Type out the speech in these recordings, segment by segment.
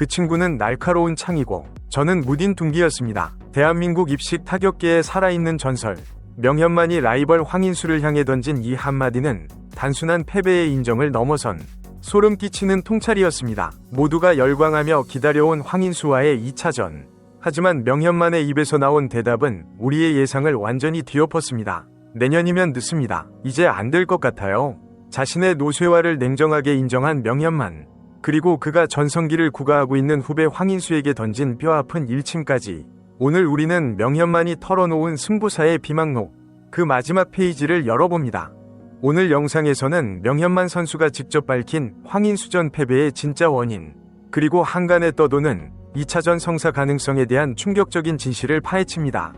그 친구는 날카로운 창이고 저는 무딘 둥기였습니다. 대한민국 입식 타격계에 살아있는 전설. 명현만이 라이벌 황인수를 향해 던진 이 한마디는 단순한 패배의 인정을 넘어선 소름 끼치는 통찰이었습니다. 모두가 열광하며 기다려온 황인수와의 2차전. 하지만 명현만의 입에서 나온 대답은 우리의 예상을 완전히 뒤엎었습니다. 내년이면 늦습니다. 이제 안 될 것 같아요. 자신의 노쇠화를 냉정하게 인정한 명현만. 그리고 그가 전성기를 구가하고 있는 후배 황인수에게 던진 뼈아픈 일침까지. 오늘 우리는 명현만이 털어놓은 승부사의 비망록. 그 마지막 페이지를 열어봅니다. 오늘 영상에서는 명현만 선수가 직접 밝힌 황인수 전 패배의 진짜 원인, 그리고 한간에 떠도는 2차전 성사 가능성에 대한 충격적인 진실을 파헤칩니다.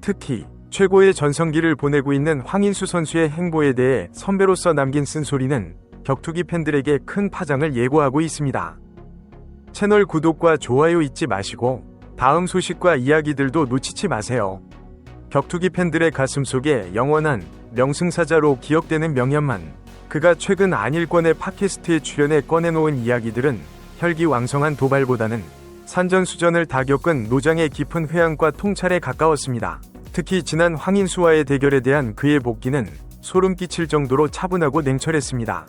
특히 최고의 전성기를 보내고 있는 황인수 선수의 행보에 대해 선배로서 남긴 쓴소리는 격투기 팬들에게 큰 파장을 예고하고 있습니다. 채널 구독과 좋아요 잊지 마시고 다음 소식과 이야기들도 놓치지 마세요. 격투기 팬들의 가슴 속에 영원한 명승사자로 기억되는 명현만. 그가 최근 안일권의 팟캐스트에 출연해 꺼내놓은 이야기들은 혈기왕성한 도발보다는 산전수전을 다 겪은 노장의 깊은 회한과 통찰에 가까웠습니다. 특히 지난 황인수와의 대결에 대한 그의 복귀는 소름 끼칠 정도로 차분하고 냉철했습니다.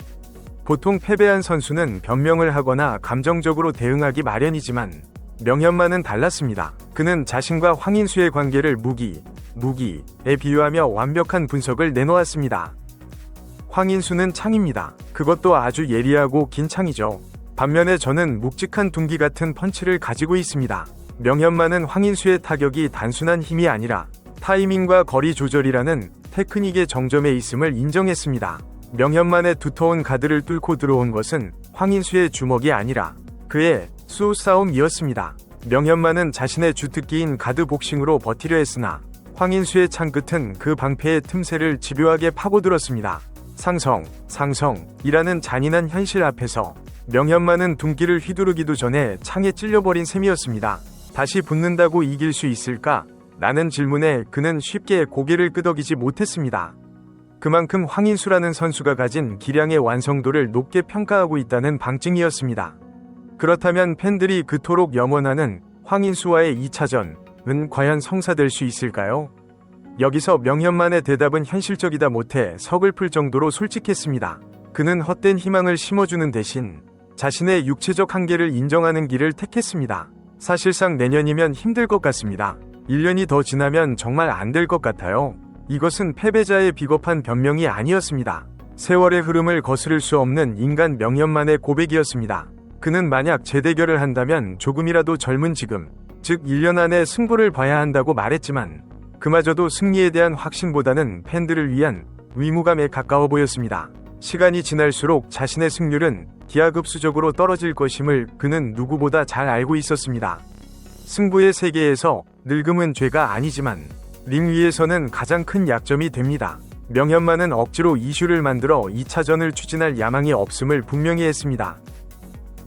보통 패배한 선수는 변명을 하거나 감정적으로 대응하기 마련이지만 명현만은 달랐습니다. 그는 자신과 황인수의 관계를 무기, 무기에 비유하며 완벽한 분석을 내놓았습니다. 황인수는 창입니다. 그것도 아주 예리하고 긴 창이죠. 반면에 저는 묵직한 둥기 같은 펀치를 가지고 있습니다. 명현만은 황인수의 타격이 단순한 힘이 아니라 타이밍과 거리 조절이라는 테크닉의 정점에 있음을 인정했습니다. 명현만의 두터운 가드를 뚫고 들어온 것은 황인수의 주먹이 아니라 그의 수싸움이었습니다. 명현만은 자신의 주특기인 가드 복싱으로 버티려 했으나 황인수의 창끝은 그 방패의 틈새를 집요하게 파고들었습니다. 상성, 상성이라는 잔인한 현실 앞에서 명현만은 둥기를 휘두르기도 전에 창에 찔려버린 셈이었습니다. 다시 붙는다고 이길 수 있을까? 라는 질문에 그는 쉽게 고개를 끄덕이지 못했습니다. 그만큼 황인수라는 선수가 가진 기량의 완성도를 높게 평가하고 있다는 방증이었습니다. 그렇다면 팬들이 그토록 염원하는 황인수와의 2차전은 과연 성사될 수 있을까요? 여기서 명현만의 대답은 현실적이다 못해 서글플 정도로 솔직했습니다. 그는 헛된 희망을 심어주는 대신 자신의 육체적 한계를 인정하는 길을 택했습니다. 사실상 내년이면 힘들 것 같습니다. 1년이 더 지나면 정말 안 될 것 같아요. 이것은 패배자의 비겁한 변명이 아니었습니다. 세월의 흐름을 거스를 수 없는 인간 명현만의 고백이었습니다. 그는 만약 재대결을 한다면 조금이라도 젊은 지금, 즉 1년 안에 승부를 봐야 한다고 말했지만 그마저도 승리에 대한 확신보다는 팬들을 위한 의무감에 가까워 보였습니다. 시간이 지날수록 자신의 승률은 기하급수적으로 떨어질 것임을 그는 누구보다 잘 알고 있었습니다. 승부의 세계에서 늙음은 죄가 아니지만 링 위에서는 가장 큰 약점이 됩니다. 명현만은 억지로 이슈를 만들어 2차전을 추진할 야망이 없음을 분명히 했습니다.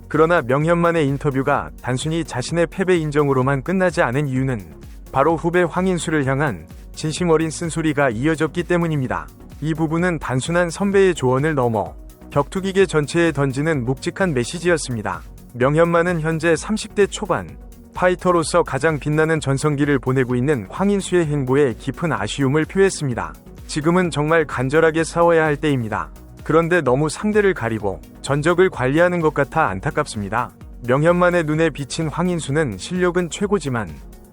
그러나 명현만의 인터뷰가 단순히 자신의 패배 인정으로만 끝나지 않은 이유는 바로 후배 황인수를 향한 진심 어린 쓴소리가 이어졌기 때문입니다. 이 부분은 단순한 선배의 조언을 넘어 격투기계 전체에 던지는 묵직한 메시지였습니다. 명현만은 현재 30대 초반 파이터로서 가장 빛나는 전성기를 보내고 있는 황인수의 행보에 깊은 아쉬움을 표했습니다. 지금은 정말 간절하게 싸워야 할 때입니다. 그런데 너무 상대를 가리고 전적을 관리하는 것 같아 안타깝습니다. 명현만의 눈에 비친 황인수는 실력은 최고지만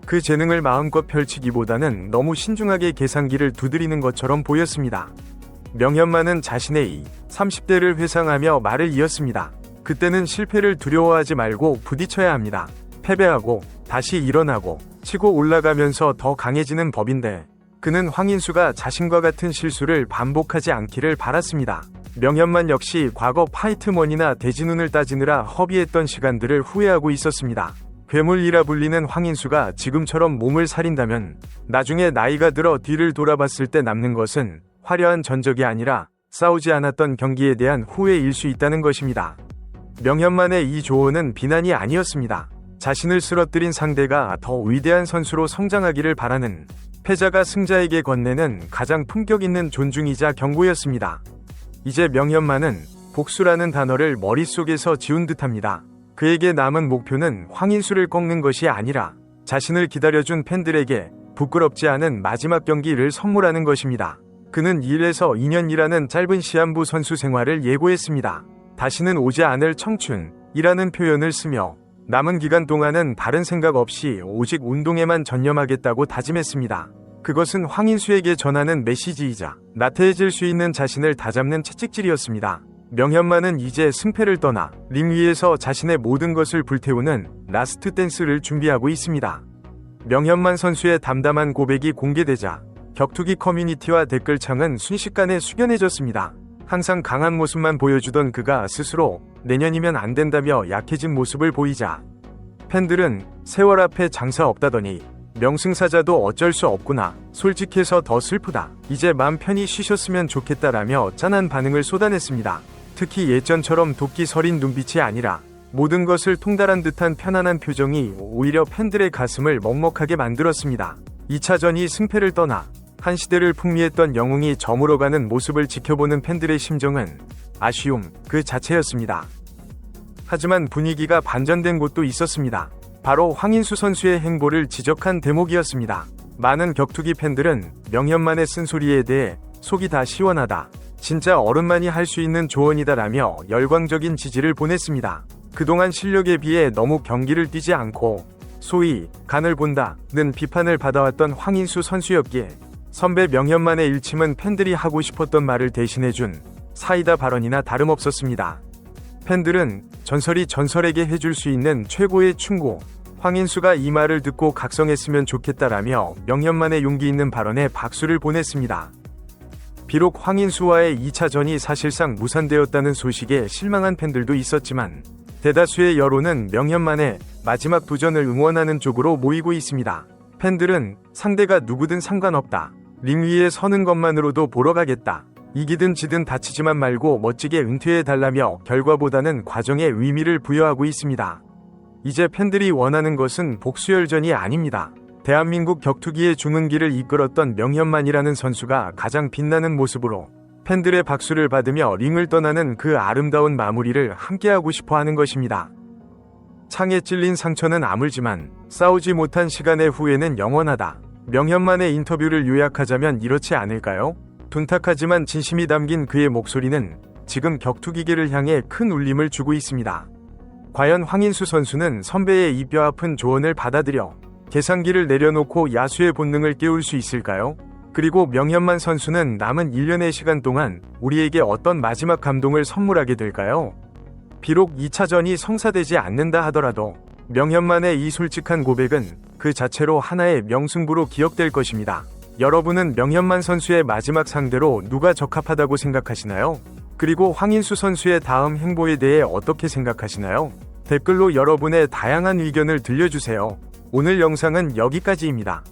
그 재능을 마음껏 펼치기보다는 너무 신중하게 계산기를 두드리는 것처럼 보였습니다. 명현만은 자신의 이 30대를 회상하며 말을 이었습니다. 그때는 실패를 두려워하지 말고 부딪혀야 합니다. 패배하고 다시 일어나고 치고 올라가면서 더 강해지는 법인데 그는 황인수가 자신과 같은 실수를 반복하지 않기를 바랐습니다. 명현만 역시 과거 파이트머니나 대진운을 따지느라 허비했던 시간들을 후회하고 있었습니다. 괴물이라 불리는 황인수가 지금처럼 몸을 사린다면 나중에 나이가 들어 뒤를 돌아봤을 때 남는 것은 화려한 전적이 아니라 싸우지 않았던 경기에 대한 후회일 수 있다는 것입니다. 명현만의 이 조언은 비난이 아니었습니다. 자신을 쓰러뜨린 상대가 더 위대한 선수로 성장하기를 바라는 패자가 승자에게 건네는 가장 품격 있는 존중이자 경고였습니다. 이제 명현만은 복수라는 단어를 머릿속에서 지운 듯합니다. 그에게 남은 목표는 황인수를 꺾는 것이 아니라 자신을 기다려준 팬들에게 부끄럽지 않은 마지막 경기를 선물하는 것입니다. 그는 1에서 2년이라는 짧은 시한부 선수 생활을 예고했습니다. 다시는 오지 않을 청춘이라는 표현을 쓰며 남은 기간 동안은 다른 생각 없이 오직 운동에만 전념하겠다고 다짐했습니다. 그것은 황인수에게 전하는 메시지이자 나태해질 수 있는 자신을 다잡는 채찍질이었습니다. 명현만은 이제 승패를 떠나 링 위에서 자신의 모든 것을 불태우는 라스트 댄스를 준비하고 있습니다. 명현만 선수의 담담한 고백이 공개되자 격투기 커뮤니티와 댓글창은 순식간에 숙연해졌습니다. 항상 강한 모습만 보여주던 그가 스스로 내년이면 안 된다며 약해진 모습을 보이자 팬들은 세월 앞에 장사 없다더니 명승사자도 어쩔 수 없구나. 솔직해서 더 슬프다. 이제 맘 편히 쉬셨으면 좋겠다라며 짠한 반응을 쏟아냈습니다. 특히 예전처럼 도끼 서린 눈빛이 아니라 모든 것을 통달한 듯한 편안한 표정이 오히려 팬들의 가슴을 먹먹하게 만들었습니다. 2차전이 승패를 떠나 한 시대를 풍미했던 영웅이 저물어가는 모습을 지켜보는 팬들의 심정은 아쉬움 그 자체였습니다. 하지만 분위기가 반전된 곳도 있었습니다. 바로 황인수 선수의 행보를 지적한 대목이었습니다. 많은 격투기 팬들은 명현만의 쓴소리에 대해 속이 다 시원하다. 진짜 어른만이 할 수 있는 조언이다라며 열광적인 지지를 보냈습니다. 그동안 실력에 비해 너무 경기를 뛰지 않고 소위 간을 본다는 비판을 받아왔던 황인수 선수였기에 선배 명현만의 일침은 팬들이 하고 싶었던 말을 대신해준 사이다 발언이나 다름없었습니다. 팬들은 전설이 전설에게 해줄 수 있는 최고의 충고, 황인수가 이 말을 듣고 각성했으면 좋겠다라며 명현만의 용기 있는 발언에 박수를 보냈습니다. 비록 황인수와의 2차전이 사실상 무산되었다는 소식에 실망한 팬들도 있었지만 대다수의 여론은 명현만의 마지막 도전을 응원하는 쪽으로 모이고 있습니다. 팬들은 상대가 누구든 상관없다. 링 위에 서는 것만으로도 보러 가겠다. 이기든 지든 다치지만 말고 멋지게 은퇴해달라며 결과보다는 과정에 의미를 부여하고 있습니다. 이제 팬들이 원하는 것은 복수열전이 아닙니다. 대한민국 격투기의 중흥기를 이끌었던 명현만이라는 선수가 가장 빛나는 모습으로 팬들의 박수를 받으며 링을 떠나는 그 아름다운 마무리를 함께하고 싶어 하는 것입니다. 창에 찔린 상처는 아물지만 싸우지 못한 시간의 후회는 영원하다. 명현만의 인터뷰를 요약하자면 이렇지 않을까요? 둔탁하지만 진심이 담긴 그의 목소리는 지금 격투기계를 향해 큰 울림을 주고 있습니다. 과연 황인수 선수는 선배의 이 뼈 아픈 조언을 받아들여 계산기를 내려놓고 야수의 본능을 깨울 수 있을까요? 그리고 명현만 선수는 남은 1년의 시간 동안 우리에게 어떤 마지막 감동을 선물하게 될까요? 비록 2차전이 성사되지 않는다 하더라도 명현만의 이 솔직한 고백은 그 자체로 하나의 명승부로 기억될 것입니다. 여러분은 명현만 선수의 마지막 상대로 누가 적합하다고 생각하시나요? 그리고 황인수 선수의 다음 행보에 대해 어떻게 생각하시나요? 댓글로 여러분의 다양한 의견을 들려주세요. 오늘 영상은 여기까지입니다.